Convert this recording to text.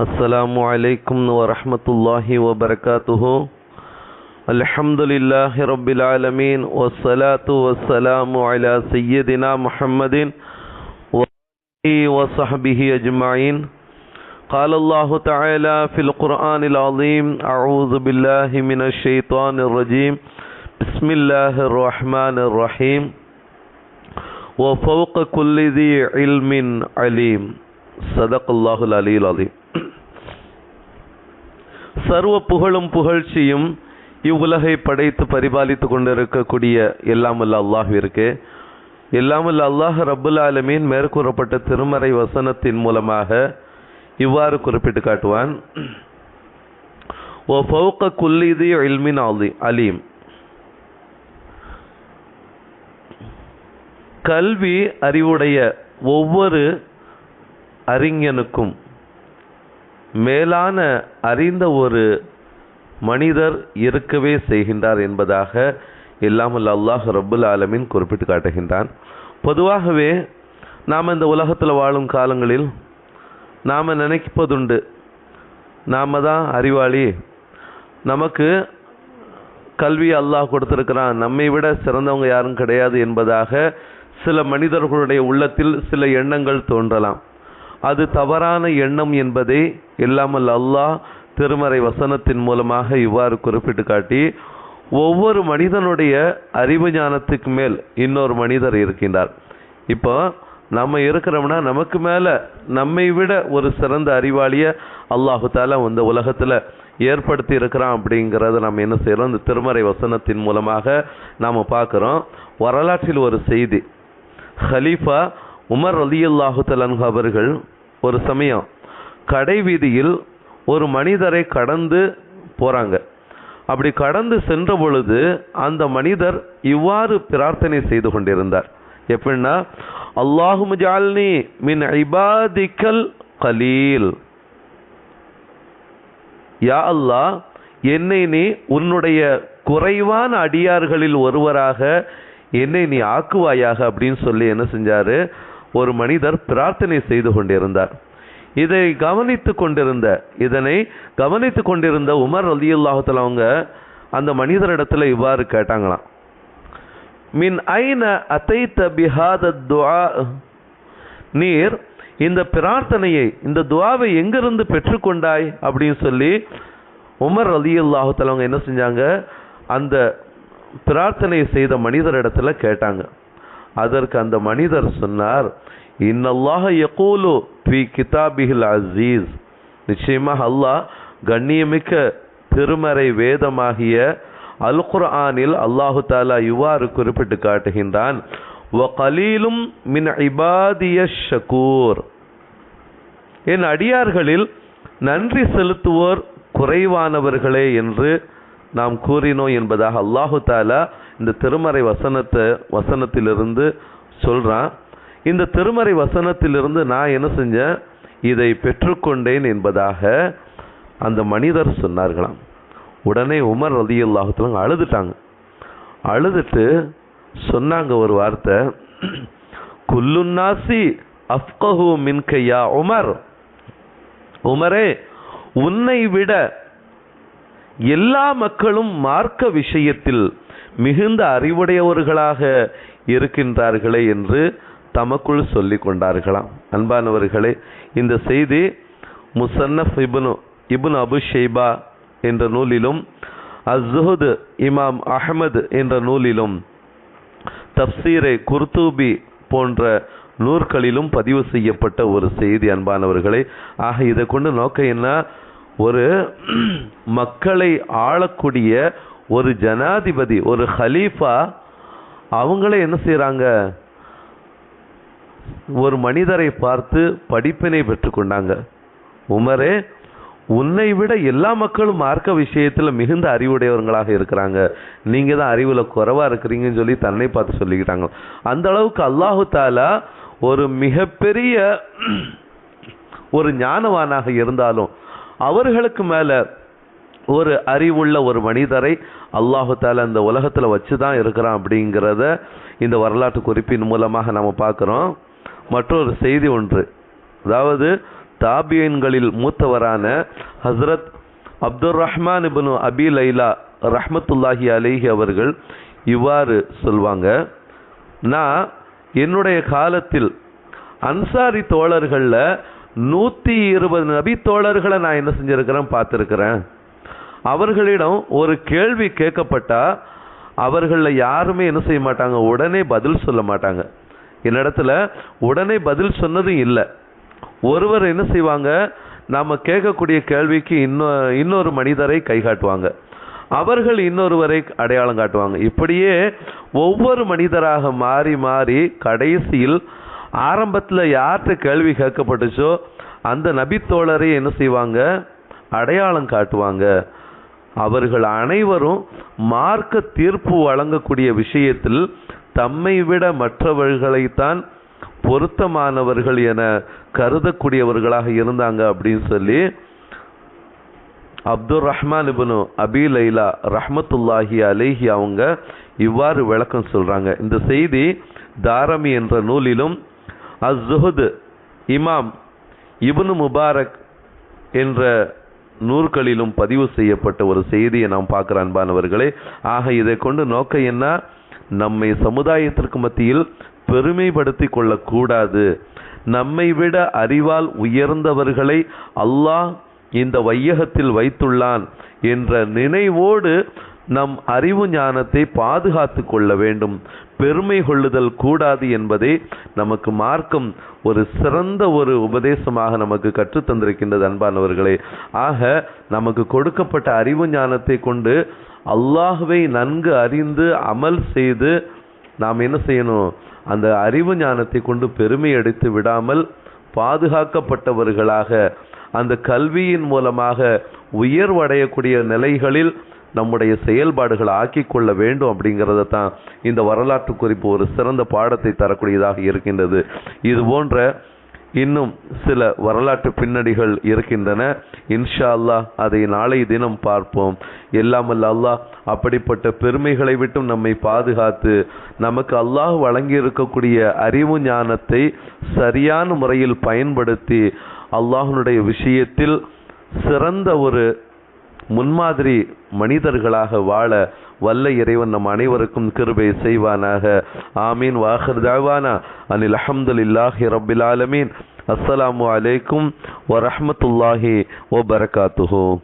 السلام عليكم ورحمة الله وبركاته. الحمد لله رب العالمين والصلاة والسلام على سيدنا محمد وصحبه أجمعين قال الله تعالى في القرآن العظيم أعوذ بالله من الشيطان الرجيم بسم الله الرحمن الرحيم وفوق كل ذي علم عليم صدق الله العلي العظيم சர்வ புகழும் புகழ்ச்சியும் இவ்வுலகை படைத்து பரிபாலித்து கொண்டிருக்கக்கூடிய எல்லாம் அல்லாஹ் அல்லாஹ்விற்கு எல்லாம் அல்லாஹ் ரபுல் ஆலமீன் மேற்கூறப்பட்ட திருமறை வசனத்தின் மூலமாக இவ்வாறு குறிப்பிட்டு காட்டுவான். ஓ ஃபவுக குல்லிதி இல்மின் அலி அலீம். கல்வி அறிவுடைய ஒவ்வொரு அறிஞனுக்கும் மேலான அறிந்த ஒரு மனிதர் இருக்கவே செய்கின்றார் என்பதாக இல்லாமல் அல்லாஹ் ரபுல் ஆலமின் குறிப்பிட்டு காட்டுகின்றான். பொதுவாகவே நாம் இந்த உலகத்தில் வாழும் காலங்களில் நாம் நினைப்பதுண்டு. நாம் தான் அறிவாளி. நமக்கு கல்வி அல்லாஹ் கொடுத்துருக்கிறான். நம்மை விட சிறந்தவங்க யாரும் கிடையாது என்பதாக சில மனிதர்களுடைய உள்ளத்தில் சில எண்ணங்கள் தோன்றலாம். அது தவறான எண்ணம் என்பதை இல்லாமல் அல்லாஹ் திருமறை வசனத்தின் மூலமாக இவ்வாறு குறிப்பிட்டு காட்டி ஒவ்வொரு மனிதனுடைய அறிவு ஞானத்துக்கு மேல் இன்னொரு மனிதர் இருக்கின்றார். இப்போ நம்ம இருக்கிறோம்னா நமக்கு மேலே நம்மை விட ஒரு சிறந்த அறிவாளியை அல்லாஹு தாலா இந்த ஏற்படுத்தி இருக்கிறான் அப்படிங்கிறத நம்ம என்ன செய்கிறோம் இந்த திருமறை வசனத்தின் மூலமாக நாம் பார்க்குறோம். வரலாற்றில் ஒரு செய்தி ஹலீஃபா உமர் அலி அல்லாஹு அவர்கள் ஒரு சமயம் கடை வீதியில் ஒரு மனிதரை கடந்து போறாங்க. அப்படி கடந்து சென்ற பொழுது அந்த மனிதர் இவ்வாறு பிரார்த்தனை செய்து கொண்டிருந்தார். எப்படின்னா அல்லாஹு முஜால்னி மின் ஐபாதிக்கல் கலீல். யா அல்லாஹ் என்னை நீ உன்னுடைய குறைவான அடியார்களில் ஒருவராக என்னை நீ ஆக்குவாயாக அப்படின்னு சொல்லி என்ன செஞ்சாரு? ஒரு மனிதர் பிரார்த்தனை செய்து கொண்டிருந்தார். இதை கவனித்து கொண்டிருந்த இதனை கவனித்து கொண்டிருந்த உமர் அலி அல்லாஹத்தில் அவங்க அந்த மனிதரிடத்தில் இவ்வாறு கேட்டாங்களாம். மின் ஐன அத்தைத்த பிஹாத துவா நீர் இந்த பிரார்த்தனையை இந்த துவாவை எங்கிருந்து பெற்றுக்கொண்டாய்? அப்படின்னு சொல்லி உமர் அலி அல்லாஹத்தில் அவங்க என்ன செஞ்சாங்க? அந்த பிரார்த்தனை செய்த மனிதரிடத்தில் கேட்டாங்க. அதற்கு அந்த மனிதர் சொன்னார் இன்னல்லாக யகூலு பி கிதாபிஹில் அசீஸ் நிச்சயமாக அல்லாஹ் கண்ணியமிக்க திருமறை வேதமாகிய அல் குர்ஆனில் அல்லாஹு தாலா இவ்வாறு குறிப்பிட்டு காட்டுகின்றான் கலீலும் மின் இபாதிய ஷகூர். என் அடியார்களில் நன்றி செலுத்துவோர் குறைவானவர்களே என்று நாம் கூறினோம் என்பதாக அல்லாஹு தாலா இந்த திருமறை வசனத்தை வசனத்திலிருந்து சொல்கிறான் இந்த திருமறை வசனத்திலிருந்து நான் என்ன செஞ்சேன்? இதை பெற்றுக்கொண்டேன் என்பதாக அந்த மனிதர் சொன்னார்களாம். உடனே உமர் ரதி அல்லாஹத்துல அழுதுட்டாங்க. அழுதுட்டு சொன்னாங்க ஒரு வார்த்தை. குல்லுன்னாசி அஃப்கஹு மின்கையா உமர். உமரே உன்னை விட எல்லா மக்களும் மார்க்க விஷயத்தில் மிகுந்த அறிவுடையவர்களாக இருக்கின்றார்களே என்று தமக்குள் சொல்லி கொண்டார்களாம். அன்பானவர்களே இந்த செய்தி முசன்னஃப் இபுனு இபுன் அபு ஷெய்பா என்ற நூலிலும் அஸ்ஹுத் இமாம் அஹமது என்ற நூலிலும் தப்சீரை குர்தூபி போன்ற நூற்களிலும் பதிவு செய்யப்பட்ட ஒரு செய்தி அன்பானவர்களே. ஆக இதை கொண்டு நோக்கம் என்ன? ஒரு மக்களை ஆளக்கூடிய ஒரு ஜனாதிபதி ஒரு ஹலீஃபா அவங்களே என்ன செய்கிறாங்க ஒரு மனிதரை பார்த்து படிப்பினை பெற்றுக்கொண்டாங்க உமரே உன்னை விட எல்லா மக்களும் மார்க்க விஷயத்தில் மிகுந்த அறிவுடையவர்களாக இருக்கிறாங்க. நீங்கள் தான் அறிவில் குறைவாக இருக்கிறீங்கன்னு சொல்லி தன்னை பார்த்து சொல்லிக்கிட்டாங்க. அந்த அளவுக்கு அல்லாஹு தாலா ஒரு மிகப்பெரிய ஒரு ஞானவானாக இருந்தாலும் அவர்களுக்கு மேலே ஒரு அறிவுள்ள ஒரு மனிதரை அல்லாஹு தால இந்த உலகத்தில் வச்சு தான் இருக்கிறான் அப்படிங்கிறத இந்த வரலாற்று குறிப்பின் மூலமாக நம்ம பார்க்குறோம். மற்றொரு செய்தி ஒன்று. அதாவது தாபியன்களில் மூத்தவரான ஹஸ்ரத் அப்துல் ரஹ்மான் இபனு அபி லைலா ரஹ்மத்துல்லாஹி அலிஹி அவர்கள் இவ்வாறு சொல்வாங்க. நான் என்னுடைய காலத்தில் அன்சாரி தோழர்களில் நூற்றி இருபது நபி தோழர்களை நான் என்ன செஞ்சுருக்கிறேன் பார்த்துருக்கிறேன். அவர்களிடம் ஒரு கேள்வி கேட்கப்பட்டால் அவர்களில் யாருமே என்ன செய்ய மாட்டாங்க? உடனே பதில் சொல்ல மாட்டாங்க. என்னிடத்துல உடனே பதில் சொன்னதும் இல்லை. ஒருவர் என்ன செய்வாங்க? நாம் கேட்கக்கூடிய கேள்விக்கு இன்னொ இன்னொரு மனிதரை கை காட்டுவாங்க. அவர்கள் இன்னொருவரை அடையாளம் காட்டுவாங்க. இப்படியே ஒவ்வொரு மனிதராக மாறி மாறி கடைசியில் ஆரம்பத்தில் யார்கிட்ட கேள்வி கேட்கப்பட்டுச்சோ அந்த நபித்தோழரை என்ன செய்வாங்க? அடையாளம் காட்டுவாங்க. அவர்கள் அனைவரும் மார்க்க தீர்ப்பு வழங்கக்கூடிய விஷயத்தில் தம்மை விட மற்றவர்களைத்தான் பொருத்தமானவர்கள் என கருதக்கூடியவர்களாக இருந்தாங்க அப்படின்னு சொல்லி அப்துல் ரஹ்மான் இபனு அபி லைலா ரஹ்மத்துல்லாஹி அலேஹி அவங்க இவ்வாறு விளக்கம் சொல்கிறாங்க இந்த செய்தி தாரமி என்ற நூலிலும் அஸ்ஸுஹுத் இமாம் இபுனு முபாரக் என்ற நூற்களிலும் பதிவு செய்யப்பட்ட ஒரு செய்தியை நாம் பார்க்கிற அன்பானவர்களே ஆக இதை கொண்டு நோக்க என்ன? நம்மை சமுதாயத்திற்கு மத்தியில் பெருமைப்படுத்தி கொள்ளக்கூடாது. நம்மை விட அறிவால் உயர்ந்தவர்களை அல்லாஹ் இந்த வையகத்தில் வைத்துள்ளான் என்ற நினைவோடு நம் அறிவு ஞானத்தை பாதுகாத்து கொள்ள வேண்டும். பெருமை கொள்ளுதல் கூடாது என்பதை நமக்கு மார்க்கம். ஒரு சிறந்த ஒரு உபதேசமாக நமக்கு கற்றுத்தந்திருக்கின்றது அன்பானவர்களே. ஆக நமக்கு கொடுக்கப்பட்ட அறிவு ஞானத்தை கொண்டு அல்லாஹுவை நன்கு அறிந்து அமல் செய்து நாம் என்ன செய்யணும்? அந்த அறிவு ஞானத்தை கொண்டு பெருமை அடித்து விடாமல் பாதுகாக்கப்பட்டவர்களாக அந்த கல்வியின் மூலமாக உயர்வடையக்கூடிய நிலைகளில் நம்முடைய செயல்பாடுகளை ஆக்கிக்கொள்ள வேண்டும் அப்படிங்கிறத தான் இந்த வரலாற்று குறிப்பு ஒரு சிறந்த பாடத்தை தரக்கூடியதாக இருக்கின்றது. இது போன்ற இன்னும் சில வரலாற்று பின்னணிகள் இருக்கின்றன. இன்ஷா அல்லாஹ் அதை நாளை தினம் பார்ப்போம். எல்லாமல்ல அல்லாஹ் அப்படிப்பட்ட பெருமைகளை விட்டும் நம்மை பாதுகாத்து நமக்கு அல்லாஹ் வழங்கி இருக்கக்கூடிய அறிவு ஞானத்தை சரியான முறையில் பயன்படுத்தி அல்லாஹனுடைய விஷயத்தில் சிறந்த ஒரு முன்மாதிரி மனிதர்களாக வாழ வல்ல இறைவன் நம் அனைவருக்கும் கிருபை செய்வானாக. ஆமீன். வாஹர் தாவானா. அனில் அஹமதுல்லாஹி ரபில் ஆலமீன். அஸ்ஸலாமு அலைக்கும் வரஹமத்துல்லாஹி பரகாத்துஹோ.